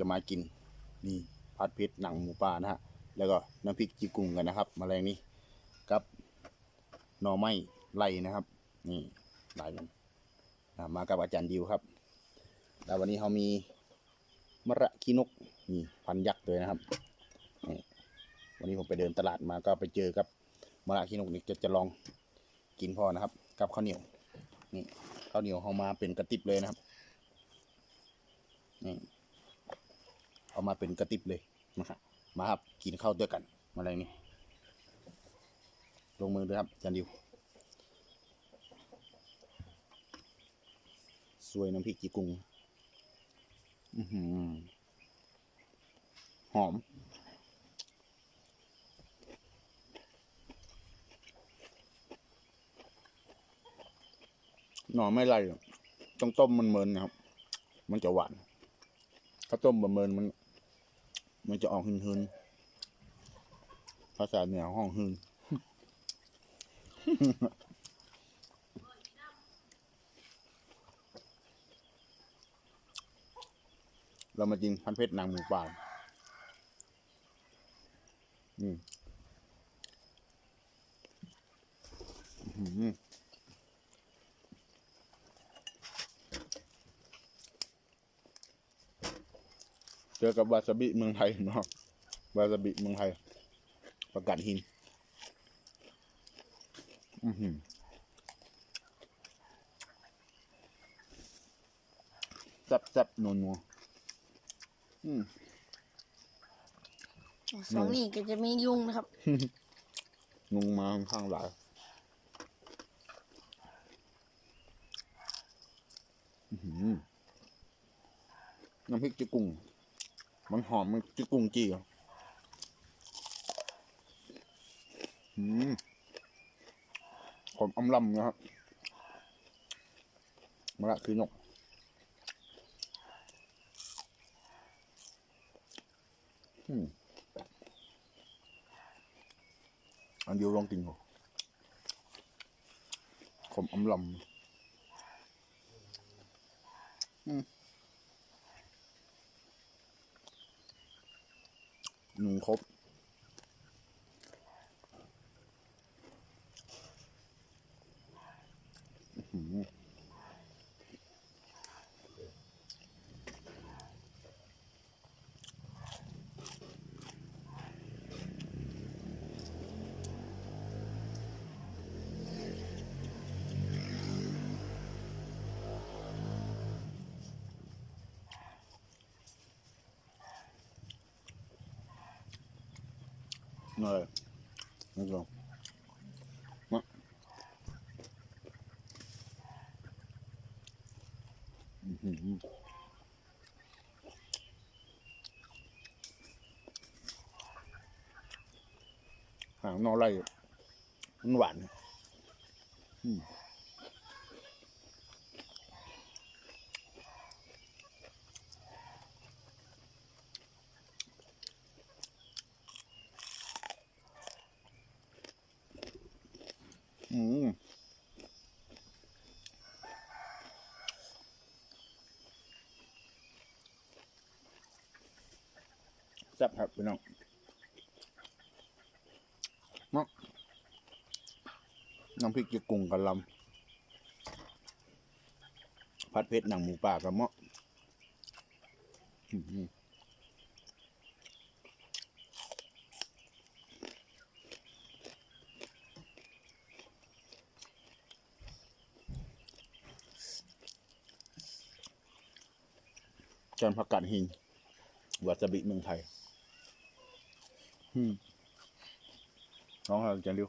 จะมากินนี่ผัดเผ็ดหนังหมูป่านะฮะแล้วก็น้ำพริกจีกุ้งกันนะครับมาแรงนี้กับหน่อไม้ไล่นะครับ นี่ไล่กันมากับอาจารย์ดิวครับ แล้ววันนี้เขามีมะระขี้นกนี่พันยักษ์เลยนะครับนี่วันนี้ผมไปเดินตลาดมาก็ไปเจอกับมะระขี้นกนี่จะจะลองกินพอนะครับ กับข้าวเหนียวนี่ข้าวเหนียวเขามาเป็นกระติบเลยนะครับนี่เอา มาเป็นกระติบเลยนะครับมาครับกินข้าวด้วยกันมาอะไรนี่ลงมือเลยครับจันดิวสวยน้ำพริกจีกุ้งอือหือหอมหน่อไม่ไรต้องต้มมันเมินนะครับ มันจะหวาน ถ้าต้มบะเมินมัน มันจะออกหืนๆภาษาเหนือห้องหืนเรามากินพันเพชรนางหมูป่าอืมอื้อหือ เจอกับวาซาบิเมืองไทยเนาะวาซาบิเมืองไทย ประกาศหิน อือหือแซ่บแซ่บนัวนัวอืมสองนี่ก็จะมียุงนะครับ งงมาค่อนข้างหลายอื้อหือน้ำพริกจีกุ้ง มันหอมมันจีกุ้งจีอะอืมหอมอำลำนะครับมะระคือนกอืมอันเดียวลองกินก่อนขมอำลำอืม หนึ่งครบอืมาอื้อหือหางนอไล่มันหวานอืมอืมแซ่บครับพี่น้องมา น้ำพริกจีกุ้งกับลำผัดเผ็ดหนังหมูป่ากับเมาะจานผักกาดหินวาซาบิเมืองไทย อืมน้องเราจะเร็ว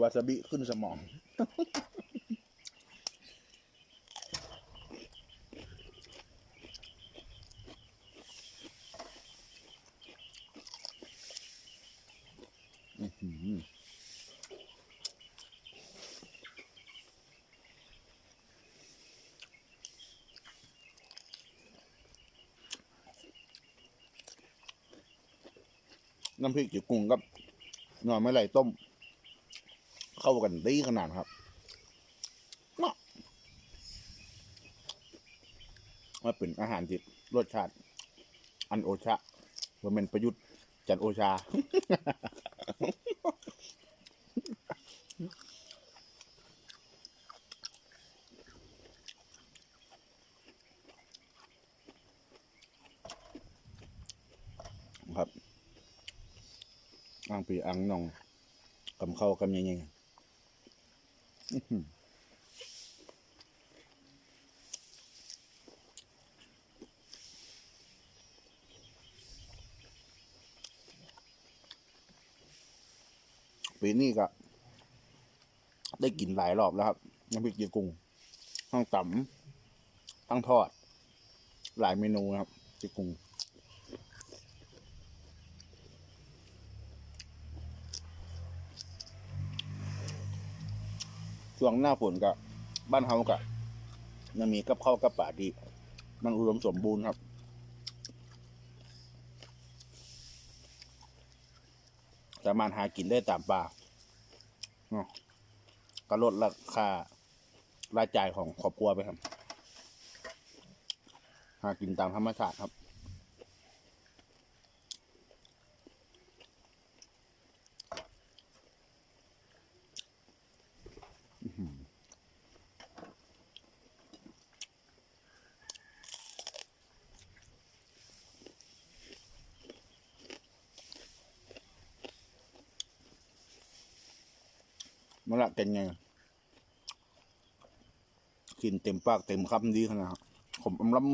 วาซาบิขึ้นสมอง อื้อหือ น้ำพริกจีกุ้งกับหน่อไม้ไหลต้ม เข้ากันดีขนาดครับเนาะว่าเป็นอาหารที่รสชาติ อันโอชะว่าเป็นประยุทธ์จันโอชา ครับอ่างปีอ่างนองกำเข้ากำยังไงปีนี้ก็ได้กินหลายรอบแล้วครับน้ำพริกเยกุ้งทั้งตำทั้งทอด หลายเมนูครับเยกุ้ง ช่วงหน้าฝนก็บ้านเฮาก็ยังมีกับข้าวกับป่าดี มันอุดมสมบูรณ์ครับสามารถหากินได้ตามป่าก็ลดราคารายจ่ายของครอบครัวไปครับ หากินตามธรรมชาติครับ เป็นไงกินเต็มปากเต็มคำดีขนาดครับผมอำลำ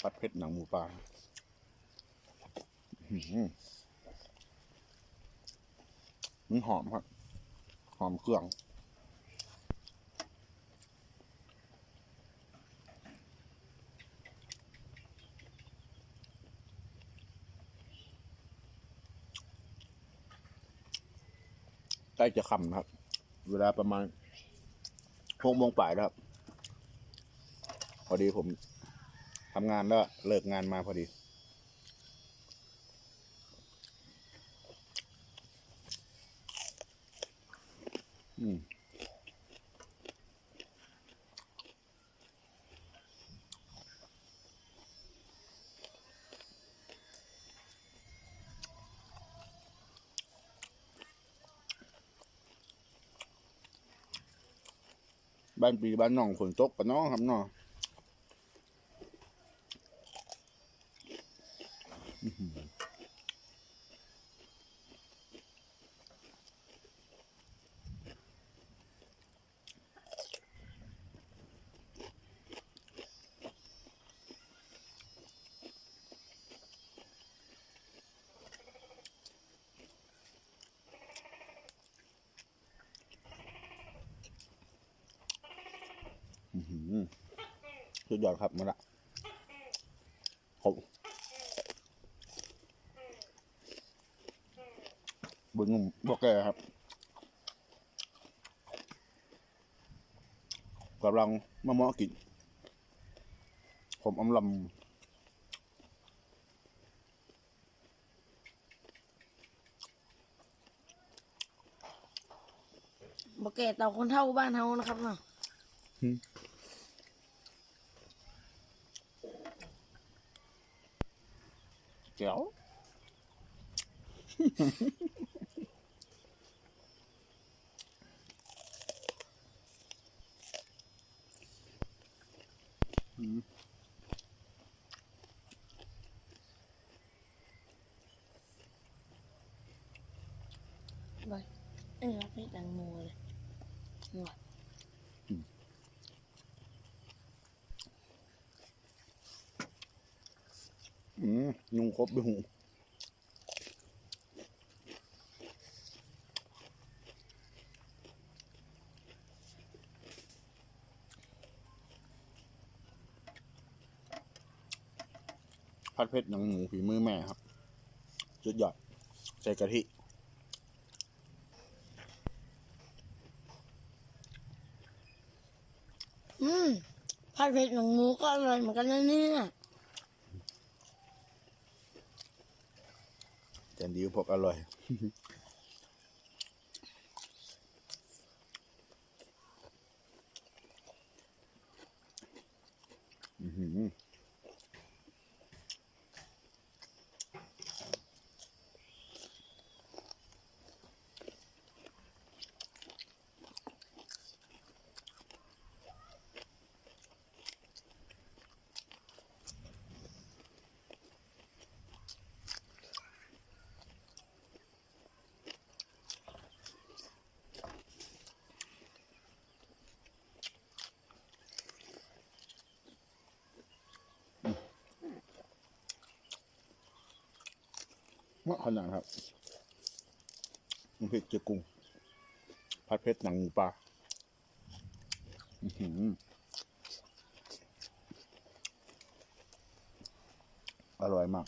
ผัดเผ็ดหนังหมูปลาหืมันหอมครับ หอมเครื่อง ใกล้จะค่ำนะครับ เวลาประมาณหกโมงป่ายแล้วครับ พอดีผมทำงานแล้วเลิกงานมาพอดี อืม บ้านปีบ้านน้องฝนตกปะน้องครับเน้อง สุดยอดครับมาละผมบุญงมบอกแกครับกำลังมะม่วงกิน ผมอำลบอกแก่เต่าคนเท่าบ้านเฮานะครับเนาะำแก้วไปเอ้ยรับให้แตงโมเล ยุงครบด้วยหูผัดเผ็ดหนังหมูฝีมือแม่ครับสุดยอดใส่กะทิอืมผัดเผ็ดหนังหมูก็อร่อยเหมือนกันนะเนี่ย จันดิวพกอร่อย อือหือ มะขนาดครับน้ำพริกเจียกุ้งผัดเผ็ดหนังหมูปลาอือร่อยมาก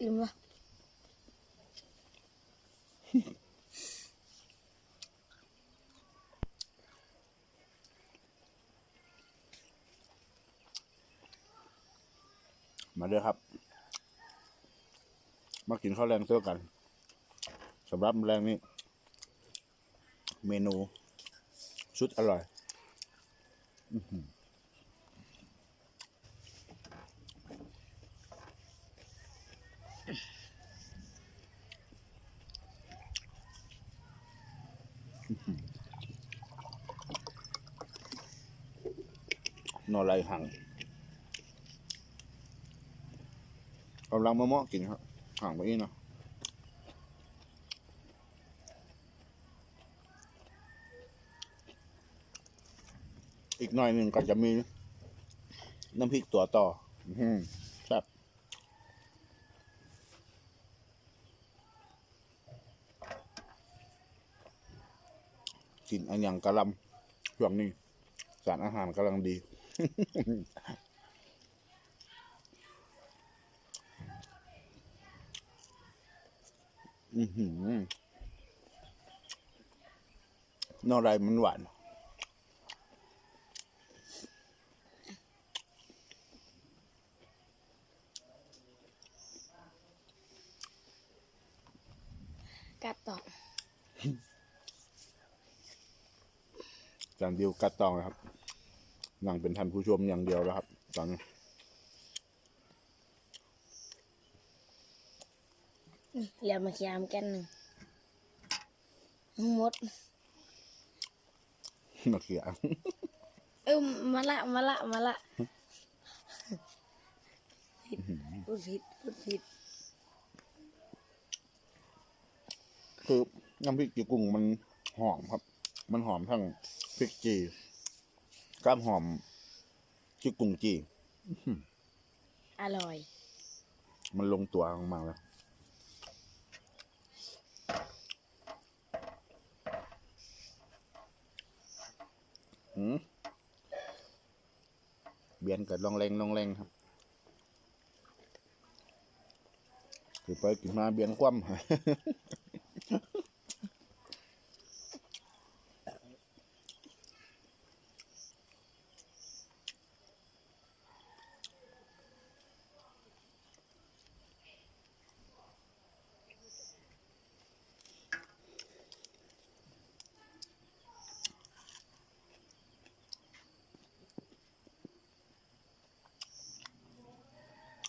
อิ่มละมาเด้อครับ มากินข้าวแรงเท่ากันสำหรับแรงนี้ เมนูชุดอร่อย อื้อหืออื้อหือ นอไรหังกำลังมะม่วงกินครับห่างไปอีกเนาะอีกหน่อยหนึ่งก็จะมีน้ำพริกตัวต่อ อือหือแซ่บ กินอันอย่างกะลำช่วงนี้ สารอาหารกำลังดี อือหือนอไรมันหวานกัดต่อ จานเดียวกัดตองนะครับ นั่งเป็นท่านผู้ชมอย่างเดียวแล้วครับ ตอนนี้เรียกมาเคียมกันหนึ่งหมดมาเขียเออมาละมาละมาละผิดพูดผิดพูดผิดคือน้ำพริกจีกุ้งมันหอมครับ มันหอมทั้งพริกจีกล้ามหอมจีกุ้งจีอร่อย มันลงตัวมากๆแล้วหืมเบียนกับลองแรงลองแรงครับคือไปกินมาเบียนคว่ำ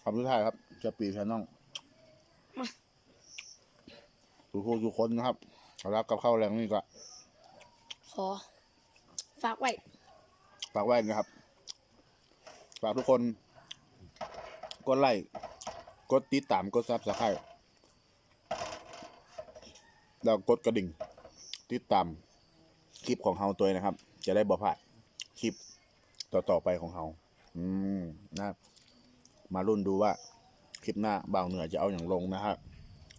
คำสุดท้ายครับ จะปีแค่น้องทุกคนทุกคนนะครับรักกับข้าวแรงนี่ก็ ขอ ฝากไว้ฝากไว้นะครับ ฝากทุกคน กดไลค์ กดติดตาม กดซับสไครต์แล้วกดกระดิ่ง ติดตามคลิปของเฮาตัวเองนะครับ จะได้บ่พลาดคลิปต่อ ๆ ไปของเฮาอืมนะครับ มารุ่นดูว่าคลิปหน้าบ่าวเหนือจะเอาอย่างลงนะครับ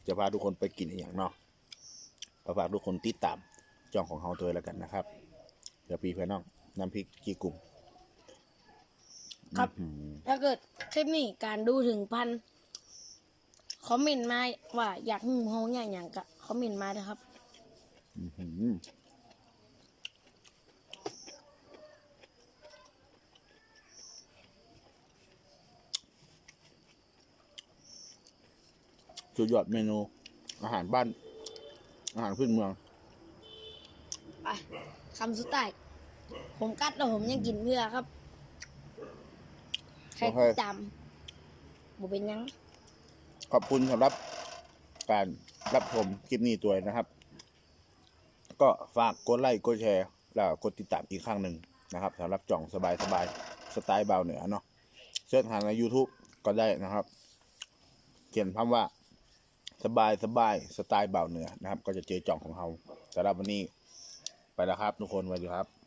จะพาทุกคนไปกินอหย่างเนาะก็ฝากทุกคนติดตามจ้องของเฮาตัวแล้วกันนะครับ เดี๋ยวปีเพื่อนน้องน้ำพริกกีกุ่มครับอื้อหือถ้าเกิดคลิปนี้การดูถึงพันคอมเมนต์มาว่าอยากหูเฮาอย่างอย่างกะคอมเมนต์มาเลยครับ อื้อหือ สุดยอดเมนู อาหารบ้าน อาหารพื้นเมือง ไปคำสุดท้ายผมกัดแล้วผมยังกินเพื่อครับ ใครโอเคติดตามบ่เป็นหยัง ขอบคุณสำหรับการรับชมคลิปนี้ตัวนะครับ ก็ฝากกดไลค์กดแชร์ แล้วก็กดติดตามอีกครั้งหนึ่งนะครับสำหรับจ่องสบายสบายๆสไตล์เบาเหนือเนาะเสิร์ชหาใน YouTube ก็ได้นะครับ เขียนคำว่า สบายสบายสไตล์เบาเหนือนะครับ ก็จะเจอจ่องของเราสำหรับวันนี้ไปแล้วครับ ทุกคนสวัสดีครับ